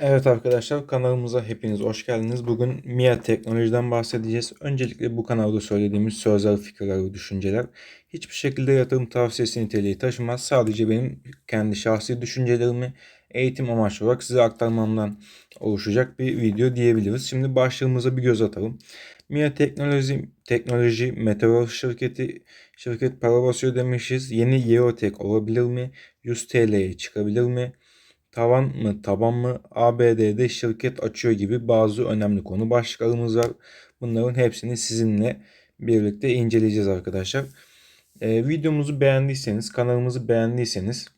Evet arkadaşlar kanalımıza hepiniz hoş geldiniz. Bugün MIA teknolojiden bahsedeceğiz. Öncelikle bu kanalda söylediğimiz sözler, fikirler ve düşünceler hiçbir şekilde yatırım tavsiyesi niteliği taşımaz. Sadece benim kendi şahsi düşüncelerimi eğitim amaçlı olarak size aktarmamdan oluşacak bir video diyebiliriz. Şimdi başlığımıza bir göz atalım. MIA Teknoloji, Teknoloji Metaverse şirketi şirket para basıyor demişiz. Yeni Yeotek olabilir mi? 100 TL'ye çıkabilir mi? Tavan mı taban mı ABD'de şirket açıyor gibi bazı önemli konu başlıklarımız var. Bunların hepsini sizinle birlikte inceleyeceğiz arkadaşlar. Ee, videomuzu beğendiyseniz, kanalımızı beğendiyseniz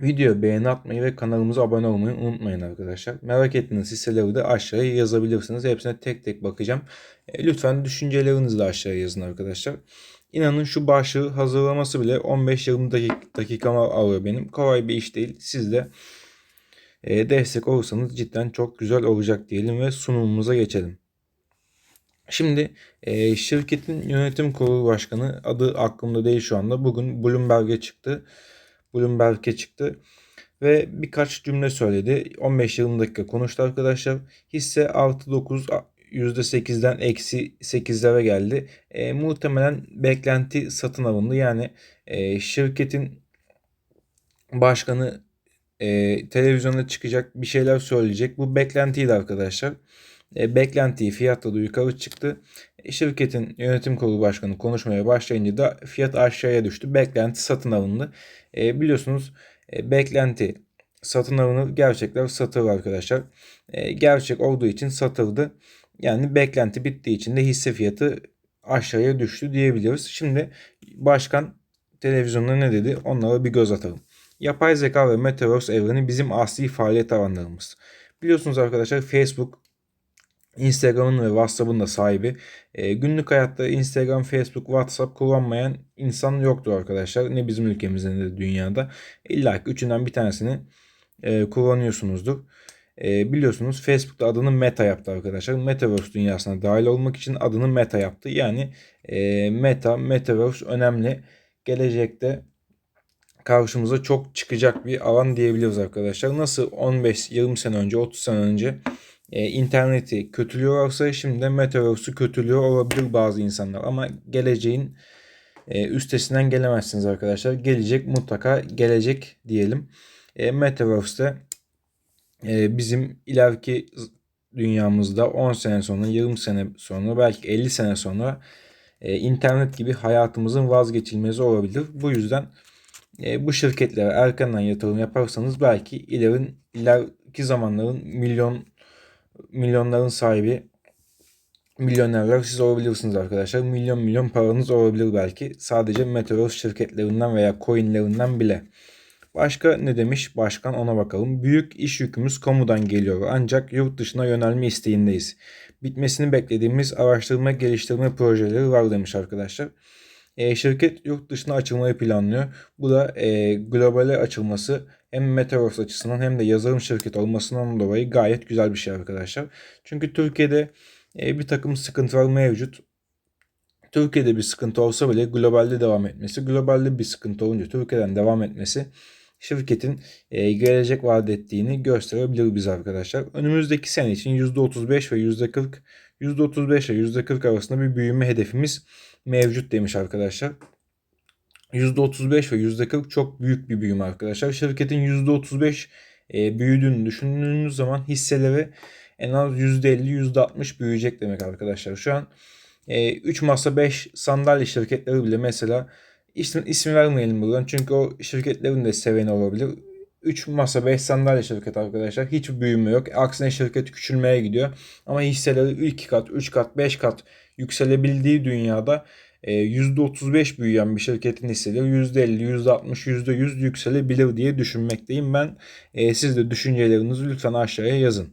video beğeni atmayı ve kanalımıza abone olmayı unutmayın arkadaşlar. Merak ettiğiniz hisseleri de aşağıya yazabilirsiniz. Hepsine tek tek bakacağım. E, lütfen düşüncelerinizi de aşağıya yazın arkadaşlar. İnanın şu başlığı hazırlaması bile 15-20 dakik dakikamı alıyor benim. Kolay bir iş değil. Siz de e, destek olursanız cidden çok güzel olacak diyelim ve sunumumuza geçelim. Şimdi e, şirketin yönetim kurulu başkanı adı aklımda değil şu anda. Bugün Bloomberg'e çıktı. Bloomberg'e çıktı ve birkaç cümle söyledi. 15-20 dakika konuştu arkadaşlar. Hisse artı 9 %8'den eksi 8'lere geldi. E, muhtemelen beklenti satın alındı. Yani e, şirketin başkanı e, televizyonda çıkacak bir şeyler söyleyecek. Bu beklentiydi arkadaşlar. E, beklentiyi fiyatla da yukarı çıktı. E, şirketin yönetim kurulu başkanı konuşmaya başlayınca da fiyat aşağıya düştü. Beklenti satın alındı. E, biliyorsunuz e, beklenti satın alınır. Gerçekler satılır arkadaşlar. E, gerçek olduğu için satıldı. Yani beklenti bittiği için de hisse fiyatı aşağıya düştü diyebiliriz. Şimdi başkan televizyonda ne dedi onlara bir göz atalım. Yapay zeka ve Metaverse evreni bizim asli faaliyet alanlarımız. Biliyorsunuz arkadaşlar Facebook Instagram'ın ve WhatsApp'ın da sahibi. E, günlük hayatta Instagram, Facebook, WhatsApp kullanmayan insan yoktur arkadaşlar. Ne bizim ülkemizde ne de dünyada. İlla ki üçünden bir tanesini e, kullanıyorsunuzdur. E, biliyorsunuz Facebook da adını Meta yaptı arkadaşlar. Metaverse dünyasına dahil olmak için adını Meta yaptı. Yani e, Meta, Metaverse önemli. Gelecekte karşımıza çok çıkacak bir alan diyebiliriz arkadaşlar. Nasıl 15-20 sene önce, 30 sene önce e, interneti kötülüyorlarsa şimdi de Metaverse'ü kötülüyor olabilir bazı insanlar. Ama geleceğin e, üstesinden gelemezsiniz arkadaşlar. Gelecek mutlaka gelecek diyelim. E, Metaverse'de bizim ileriki dünyamızda 10 sene sonra, 20 sene sonra, belki 50 sene sonra e, internet gibi hayatımızın vazgeçilmezi olabilir. Bu yüzden e, bu şirketlere erkenden yatırım yaparsanız belki ilerin ileriki zamanların milyon milyonların sahibi milyonerler siz olabilirsiniz arkadaşlar. Milyon milyon paranız olabilir belki. Sadece Metaverse şirketlerinden veya coinlerinden bile. Başka ne demiş başkan ona bakalım. Büyük iş yükümüz kamudan geliyor ancak yurt dışına yönelme isteğindeyiz. Bitmesini beklediğimiz araştırma geliştirme projeleri var demiş arkadaşlar. E, şirket yurt dışına açılmayı planlıyor. Bu da e, globale açılması hem Metaverse açısından hem de yazılım şirketi olmasından dolayı gayet güzel bir şey arkadaşlar. Çünkü Türkiye'de e, bir takım sıkıntılar mevcut. Türkiye'de bir sıkıntı olsa bile globalde devam etmesi, globalde bir sıkıntı olunca Türkiye'den devam etmesi şirketin e, gelecek vaat ettiğini gösterebilir biz arkadaşlar. Önümüzdeki sene için %35 ve %40 %35 ile %40 arasında bir büyüme hedefimiz mevcut demiş arkadaşlar. %35 ve %40 çok büyük bir büyüme arkadaşlar. Şirketin %35 e, büyüdüğünü düşündüğünüz zaman hisseleri en az %50 %60 büyüyecek demek arkadaşlar. Şu an e, 3 masa 5 sandalye şirketleri bile mesela ismi, ismi vermeyelim buradan çünkü o şirketlerin de seveni olabilir. 3 masa 5 sandalye şirket arkadaşlar. Hiç büyüme yok. Aksine şirket küçülmeye gidiyor. Ama hisseleri 2 kat, 3 kat, 5 kat yükselebildiği dünyada %35 e, büyüyen bir şirketin hisseleri %50, %60, %100 yükselebilir diye düşünmekteyim. Ben e, siz de düşüncelerinizi lütfen aşağıya yazın.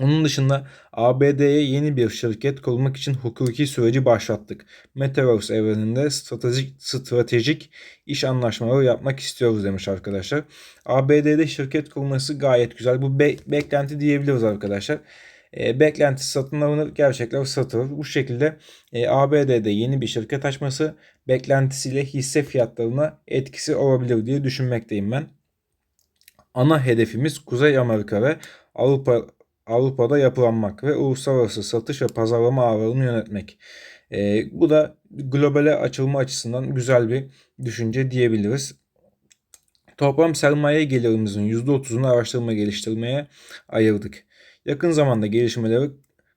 Onun dışında ABD'ye yeni bir şirket kurmak için hukuki süreci başlattık. Metaverse evreninde stratejik, stratejik iş anlaşmaları yapmak istiyoruz demiş arkadaşlar. ABD'de şirket kurması gayet güzel. Bu be- beklenti diyebiliriz arkadaşlar. E, beklenti satın alınır, gerçekler satılır. Bu şekilde e, ABD'de yeni bir şirket açması beklentisiyle hisse fiyatlarına etkisi olabilir diye düşünmekteyim ben. Ana hedefimiz Kuzey Amerika ve Avrupa Avrupa'da yapılanmak ve uluslararası satış ve pazarlama ağlarını yönetmek. E, bu da globale açılma açısından güzel bir düşünce diyebiliriz. Toplam sermaye gelirimizin %30'unu araştırma geliştirmeye ayırdık. Yakın zamanda gelişmeleri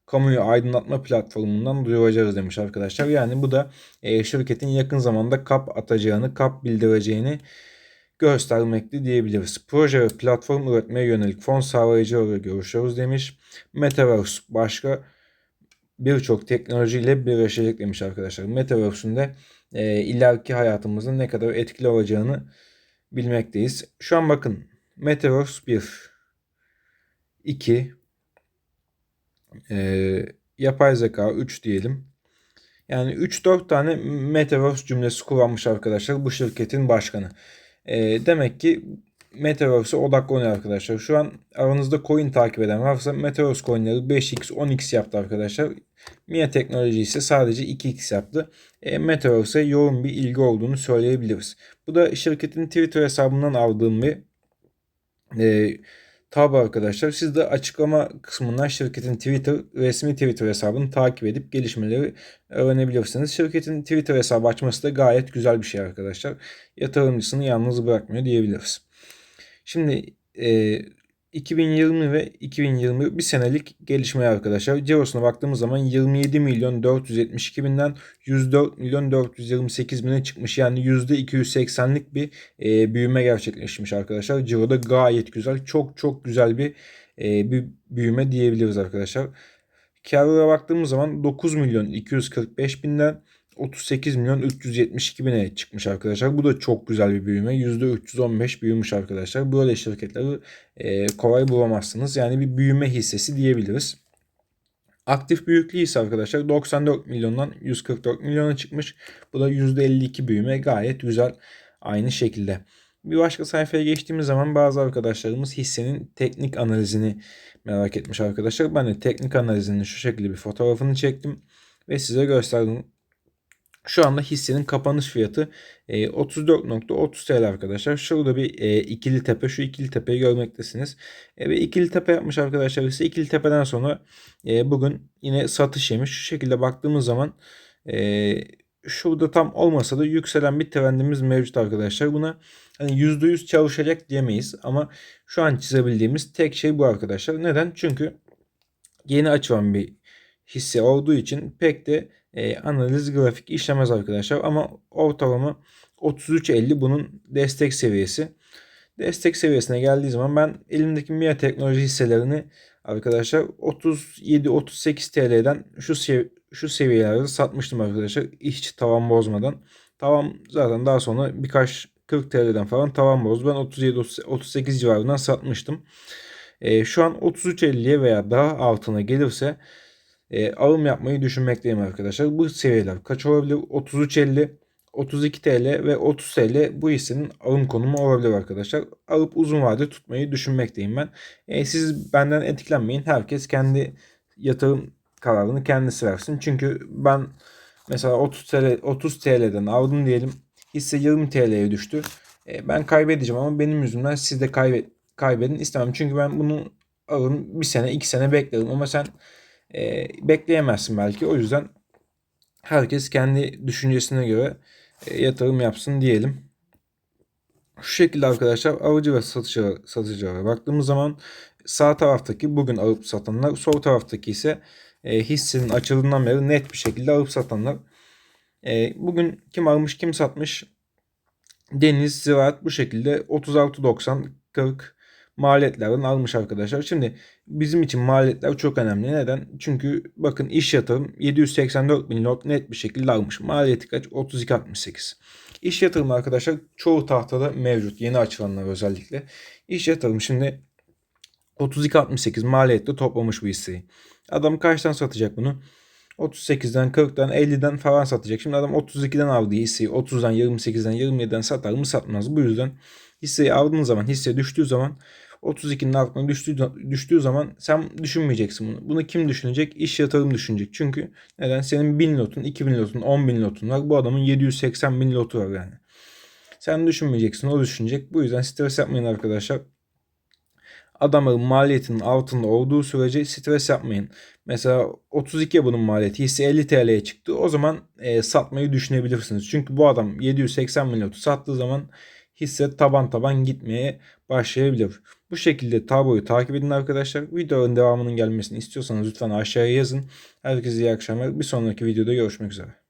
kamuyu aydınlatma platformundan duyuracağız demiş arkadaşlar. Yani bu da e, şirketin yakın zamanda kap atacağını, kap bildireceğini göstermekte diyebiliriz. Proje ve platform üretmeye yönelik fon sağlayıcıları görüşüyoruz demiş. Metaverse başka birçok teknolojiyle birleşecek demiş arkadaşlar. Metaverse'ün de e, ileriki hayatımızın ne kadar etkili olacağını bilmekteyiz. Şu an bakın Metaverse 1, 2, e, yapay zeka 3 diyelim. Yani 3-4 tane Metaverse cümlesi kullanmış arkadaşlar bu şirketin başkanı. E, demek ki Metaverse'e odaklanıyor arkadaşlar. Şu an aranızda coin takip eden varsa Metaverse coinleri 5x 10x yaptı arkadaşlar. Mia teknoloji ise sadece 2x yaptı. E, Metaverse'e yoğun bir ilgi olduğunu söyleyebiliriz. Bu da şirketin Twitter hesabından aldığım bir e, Tabi arkadaşlar siz de açıklama kısmından şirketin Twitter resmi Twitter hesabını takip edip gelişmeleri öğrenebilirsiniz. Şirketin Twitter hesabı açması da gayet güzel bir şey arkadaşlar. Yatırımcısını yalnız bırakmıyor diyebiliriz. Şimdi e, 2020 ve 2021 bir senelik gelişme arkadaşlar. Cirosuna baktığımız zaman 27 milyon 472 binden 104 milyon 428 bine çıkmış. Yani %280'lik bir e, büyüme gerçekleşmiş arkadaşlar. Ciro'da gayet güzel. Çok çok güzel bir e, bir büyüme diyebiliriz arkadaşlar. Karlara baktığımız zaman 9 milyon 245 binden 38 milyon 372 bine çıkmış arkadaşlar. Bu da çok güzel bir büyüme. %315 büyümüş arkadaşlar. Böyle şirketleri e, kolay bulamazsınız. Yani bir büyüme hissesi diyebiliriz. Aktif büyüklüğü ise arkadaşlar 94 milyondan 144 milyona çıkmış. Bu da %52 büyüme gayet güzel aynı şekilde. Bir başka sayfaya geçtiğimiz zaman bazı arkadaşlarımız hissenin teknik analizini merak etmiş arkadaşlar. Ben de teknik analizinin şu şekilde bir fotoğrafını çektim ve size gösterdim. Şu anda hissenin kapanış fiyatı 34.30 e, TL arkadaşlar. Şurada bir e, ikili tepe. Şu ikili tepeyi görmektesiniz. E, ve ikili tepe yapmış arkadaşlar. Ise ikili tepeden sonra bugün yine satış yemiş. Şu şekilde baktığımız zaman şurada tam olmasa da yükselen bir trendimiz mevcut arkadaşlar. Buna hani %100 çalışacak diyemeyiz ama şu an çizebildiğimiz tek şey bu arkadaşlar. Neden? Çünkü yeni açılan bir hisse olduğu için pek de e, analiz grafik işlemez arkadaşlar. Ama ortalama 33.50 bunun destek seviyesi. Destek seviyesine geldiği zaman ben elimdeki MIA teknoloji hisselerini arkadaşlar 37-38 TL'den şu sev şu seviyelerde satmıştım arkadaşlar. Hiç tavan bozmadan. Tavan zaten daha sonra birkaç 40 TL'den falan tavan bozdu. Ben 37-38 civarından satmıştım. E, şu an 33.50'ye veya daha altına gelirse e, alım yapmayı düşünmekteyim arkadaşlar. Bu seviyeler kaç olabilir? 33.50 32 TL ve 30 TL bu hissenin alım konumu olabilir arkadaşlar. Alıp uzun vade tutmayı düşünmekteyim ben. E, siz benden etkilenmeyin. Herkes kendi yatırım kararını kendisi versin. Çünkü ben mesela 30 TL 30 TL'den aldım diyelim. Hisse 20 TL'ye düştü. E, ben kaybedeceğim ama benim yüzümden siz de kaybet kaybedin istemem. Çünkü ben bunu alın bir sene iki sene beklerim ama sen e, bekleyemezsin belki. O yüzden herkes kendi düşüncesine göre e, yatırım yapsın diyelim. Şu şekilde arkadaşlar alıcı ve satıcı, satıcılara baktığımız zaman sağ taraftaki bugün alıp satanlar, sol taraftaki ise e, hissenin açıldığından beri net bir şekilde alıp satanlar. E, bugün kim almış kim satmış? Deniz Ziraat bu şekilde 36.90 40 maliyetlerden almış arkadaşlar. Şimdi bizim için maliyetler çok önemli. Neden? Çünkü bakın iş yatırım 784 bin lot net bir şekilde almış. Maliyeti kaç? 32.68. İş yatırımı arkadaşlar çoğu tahtada mevcut. Yeni açılanlar özellikle. İş yatırım şimdi 32.68 maliyette toplamış bu hisseyi. Adam kaçtan satacak bunu? 38'den 40'dan 50'den falan satacak. Şimdi adam 32'den aldığı hisseyi 30'dan 28'den 27'den satar mı satmaz. Bu yüzden hisseyi aldığın zaman hisse düştüğü zaman 32'nin altına düştüğü, düştüğü zaman sen düşünmeyeceksin bunu. Bunu kim düşünecek? İş yatırım düşünecek. Çünkü neden? Senin 1000 lotun, 2000 lotun, 10 bin lotun var. Bu adamın 780 bin lotu var yani. Sen düşünmeyeceksin. O düşünecek. Bu yüzden stres yapmayın arkadaşlar. adamların maliyetinin altında olduğu sürece stres yapmayın. Mesela 32 bunun maliyeti hisse 50 TL'ye çıktı. O zaman e, satmayı düşünebilirsiniz. Çünkü bu adam 780 milyon sattığı zaman hisse taban taban gitmeye başlayabilir. Bu şekilde tabloyu takip edin arkadaşlar. Videonun devamının gelmesini istiyorsanız lütfen aşağıya yazın. Herkese iyi akşamlar. Bir sonraki videoda görüşmek üzere.